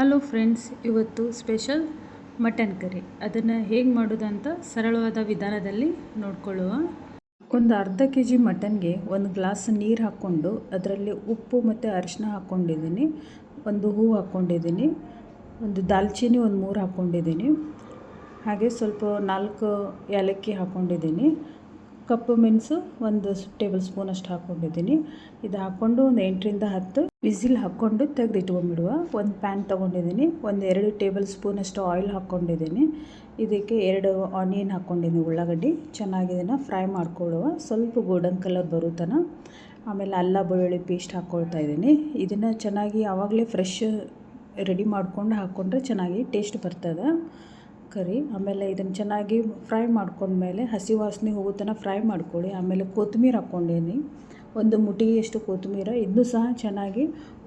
Hello friends, ಇವತ್ತು special mutton curry. ಅದನ್ನು ಹೇಗೆ ಮಾಡೋದಂತ ಸರಳವಾದ ವಿಧಾನದಲ್ಲಿ ನೋಡ್ಕೊಳ್ಳುವ. ಒಂದು ಅರ್ಧ ಕೆ ಜಿ ಮಟನ್ಗೆ ಒಂದು ಗ್ಲಾಸ್ ನೀರು ಹಾಕ್ಕೊಂಡು ಅದರಲ್ಲಿ ಉಪ್ಪು ಮತ್ತು ಅರಿಶಿನ ಹಾಕ್ಕೊಂಡಿದ್ದೀನಿ. ಒಂದು ಹೂವು ಹಾಕ್ಕೊಂಡಿದ್ದೀನಿ. ಒಂದು ದಾಲ್ಚಿನ್ನಿ ಒಂದು ಮೂರು ಹಾಕ್ಕೊಂಡಿದ್ದೀನಿ. ಹಾಗೆ ಸ್ವಲ್ಪ ನಾಲ್ಕು ಏಲಕ್ಕಿ ಹಾಕ್ಕೊಂಡಿದ್ದೀನಿ. ಕಪ್ಪು ಮೆಣಸು ಒಂದು ಟೇಬಲ್ ಸ್ಪೂನ್ ಅಷ್ಟು ಹಾಕ್ಕೊಂಡಿದ್ದೀನಿ. ಇದು ಹಾಕ್ಕೊಂಡು ಒಂದು ಎಂಟರಿಂದ ಹತ್ತು ವಿಸಿಲ್ ಹಾಕ್ಕೊಂಡು ತೆಗೆದಿಟ್ಕೊಂಡ್ಬಿಡುವ. ಒಂದು ಪ್ಯಾನ್ ತೊಗೊಂಡಿದ್ದೀನಿ. ಒಂದು ಎರಡು ಟೇಬಲ್ ಸ್ಪೂನಷ್ಟು ಆಯಿಲ್ ಹಾಕ್ಕೊಂಡಿದ್ದೀನಿ. ಇದಕ್ಕೆ ಎರಡು ಆನಿಯನ್ ಹಾಕ್ಕೊಂಡಿದ್ದೀನಿ ಉಳ್ಳಾಗಡ್ಡಿ. ಚೆನ್ನಾಗಿ ಇದನ್ನು ಫ್ರೈ ಮಾಡ್ಕೊಳ್ಳುವ. ಸ್ವಲ್ಪ ಗೋಲ್ಡನ್ ಕಲರ್ ಬರುತ್ತನ. ಆಮೇಲೆ ಅಲ್ಲ ಬೆಳ್ಳುಳ್ಳಿ ಪೇಸ್ಟ್ ಹಾಕ್ಕೊಳ್ತಾ ಇದ್ದೀನಿ. ಇದನ್ನು ಚೆನ್ನಾಗಿ ಆವಾಗಲೇ ಫ್ರೆಶ್ ರೆಡಿ ಮಾಡಿಕೊಂಡು ಹಾಕ್ಕೊಂಡ್ರೆ ಚೆನ್ನಾಗಿ ಟೇಸ್ಟ್ ಬರ್ತದೆ. ಕರಿ, ಆಮೇಲೆ ಇದನ್ನು ಚೆನ್ನಾಗಿ ಫ್ರೈ ಮಾಡ್ಕೊಂಡ್ಮೇಲೆ ಹಸಿ ವಾಸನೆ ಹೋಗೋ ತನಕ ಫ್ರೈ ಮಾಡ್ಕೊಳ್ಳಿ. ಆಮೇಲೆ ಕೊತ್ತಂಬರಿ ಹಾಕ್ಕೊಂಡೇನಿ. ಒಂದು ಮುಟ್ಟಿಗೆಯಷ್ಟು ಕೊತ್ತಂಬರಿ, ಇದನ್ನು ಸಹ ಚೆನ್ನಾಗಿ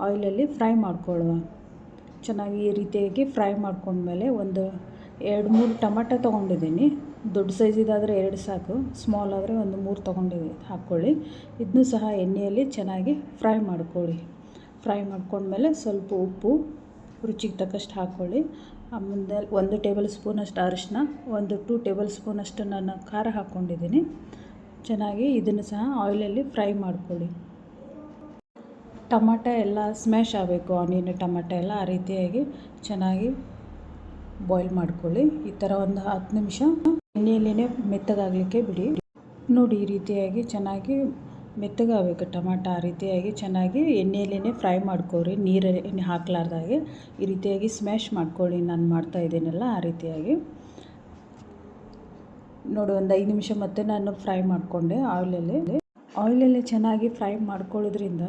ಆಯಿಲಲ್ಲಿ ಫ್ರೈ ಮಾಡ್ಕೊಳ್ಳುವ. ಚೆನ್ನಾಗಿ ಈ ರೀತಿಯಾಗಿ ಫ್ರೈ ಮಾಡ್ಕೊಂಡ್ಮೇಲೆ ಒಂದು ಎರಡು ಮೂರು ಟೊಮಾಟೊ ತೊಗೊಂಡಿದ್ದೀನಿ. ದೊಡ್ಡ ಸೈಜಿದಾದರೆ ಎರಡು ಸಾಕು ಸ್ಮಾಲ್ ಆದರೆ ಒಂದು ಮೂರು ತೊಗೊಂಡಿದ್ದೀನಿ ಹಾಕ್ಕೊಳ್ಳಿ. ಇದನ್ನು ಸಹ ಎಣ್ಣೆಯಲ್ಲಿ ಚೆನ್ನಾಗಿ ಫ್ರೈ ಮಾಡ್ಕೊಳ್ಳಿ. ಫ್ರೈ ಮಾಡ್ಕೊಂಡ್ಮೇಲೆ ಸ್ವಲ್ಪ ಉಪ್ಪು, ರುಚಿಗೆ ತಕ್ಕಷ್ಟು ಹಾಕ್ಕೊಳ್ಳಿ. ಆಮೇಲೆ ಒಂದು ಟೇಬಲ್ ಸ್ಪೂನಷ್ಟು ಅರಿಶಿನ ಒಂದು ಟೂ ಟೇಬಲ್ ಸ್ಪೂನಷ್ಟು ನಾನು ಖಾರ ಹಾಕ್ಕೊಂಡಿದ್ದೀನಿ. ಚೆನ್ನಾಗಿ ಇದನ್ನು ಸಹ ಆಯಿಲಲ್ಲಿ ಫ್ರೈ ಮಾಡ್ಕೊಳ್ಳಿ. ಟಮಾಟ ಎಲ್ಲ ಸ್ಮ್ಯಾಶ್ ಆಗಬೇಕು, ಆನಿಯನ್, ಟಮಾಟ ಎಲ್ಲ ಆ ರೀತಿಯಾಗಿ ಚೆನ್ನಾಗಿ ಬಾಯ್ಲ್ ಮಾಡ್ಕೊಳ್ಳಿ. ಈ ಥರ ಒಂದು ಹತ್ತು ನಿಮಿಷ ಎಣ್ಣೆಯಲ್ಲೇ ಮೆತ್ತಗಾಗಲಿಕ್ಕೆ ಬಿಡಿ. ನೋಡಿ ಈ ರೀತಿಯಾಗಿ ಚೆನ್ನಾಗಿ ಮೆತ್ತಗಾಗಬೇಕು ಟೊಮಾಟ ಆ ರೀತಿಯಾಗಿ ಚೆನ್ನಾಗಿ ಎಣ್ಣೆಯಲ್ಲೇ ಫ್ರೈ ಮಾಡ್ಕೊರಿ ನೀರಲ್ಲಿ ಹಾಕ್ಲಾರ್ದಾಗೆ ಈ ರೀತಿಯಾಗಿ ಸ್ಮ್ಯಾಶ್ ಮಾಡ್ಕೊಳ್ಳಿ ನಾನು ಮಾಡ್ತಾ ಇದ್ದೀನಲ್ಲ ಆ ರೀತಿಯಾಗಿ. ನೋಡಿ ಒಂದು ಐದು ನಿಮಿಷ ಮತ್ತೆ ನಾನು ಫ್ರೈ ಮಾಡಿಕೊಂಡೆ ಆಯಿಲಲ್ಲಿ. ಆಯಿಲಲ್ಲಿ ಚೆನ್ನಾಗಿ ಫ್ರೈ ಮಾಡ್ಕೊಳ್ಳೋದ್ರಿಂದ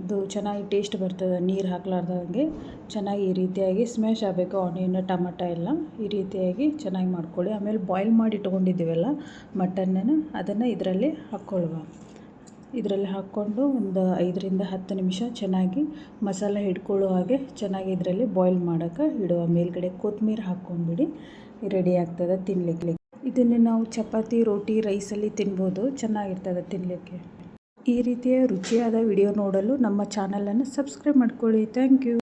ಅದು ಚೆನ್ನಾಗಿ ಟೇಸ್ಟ್ ಬರ್ತದೆ, ನೀರು ಹಾಕ್ಲಾರ್ದಂಗೆ ಚೆನ್ನಾಗಿ ಈ ರೀತಿಯಾಗಿ ಸ್ಮ್ಯಾಶ್ ಆಗಬೇಕು ಆನಿಯನ್, ಟಮಾಟ ಎಲ್ಲ ಈ ರೀತಿಯಾಗಿ ಚೆನ್ನಾಗಿ ಮಾಡ್ಕೊಳ್ಳಿ. ಆಮೇಲೆ ಬಾಯ್ಲ್ ಮಾಡಿ ಇಟ್ಕೊಂಡಿದ್ದೀವಲ್ಲ ಮಟನ್ನನ್ನು ಅದನ್ನು ಇದರಲ್ಲಿ ಹಾಕ್ಕೊಳ್ಳುವ ಇದರಲ್ಲಿ ಹಾಕ್ಕೊಂಡು ಒಂದು ಐದರಿಂದ ಹತ್ತು ನಿಮಿಷ ಚೆನ್ನಾಗಿ ಮಸಾಲ ಹಿಡ್ಕೊಳ್ಳೋ ಹಾಗೆ ಚೆನ್ನಾಗಿ ಇದರಲ್ಲಿ ಬಾಯ್ಲ್ ಮಾಡೋಕ್ಕೆ ಇಡುವ ಮೇಲ್ಗಡೆ ಕೊತ್ತಂಬರಿ ಹಾಕ್ಕೊಂಡ್ಬಿಡಿ. ರೆಡಿ ಆಗ್ತದೆ ತಿನ್ನಲಿಕ್ಕೆ ಇದನ್ನು ನಾವು ಚಪಾತಿ, ರೋಟಿ, ರೈಸಲ್ಲಿ ತಿನ್ಬೋದು. ಚೆನ್ನಾಗಿರ್ತದೆ ತಿನ್ನಲಿಕ್ಕೆ ಈ ರೀತಿಯ ರುಚಿಯಾದ ವಿಡಿಯೋ ನೋಡಲು ನಮ್ಮ ಚಾನಲನ್ನು ಸಬ್ಸ್ಕ್ರೈಬ್ ಮಾಡ್ಕೊಳ್ಳಿ. Thank you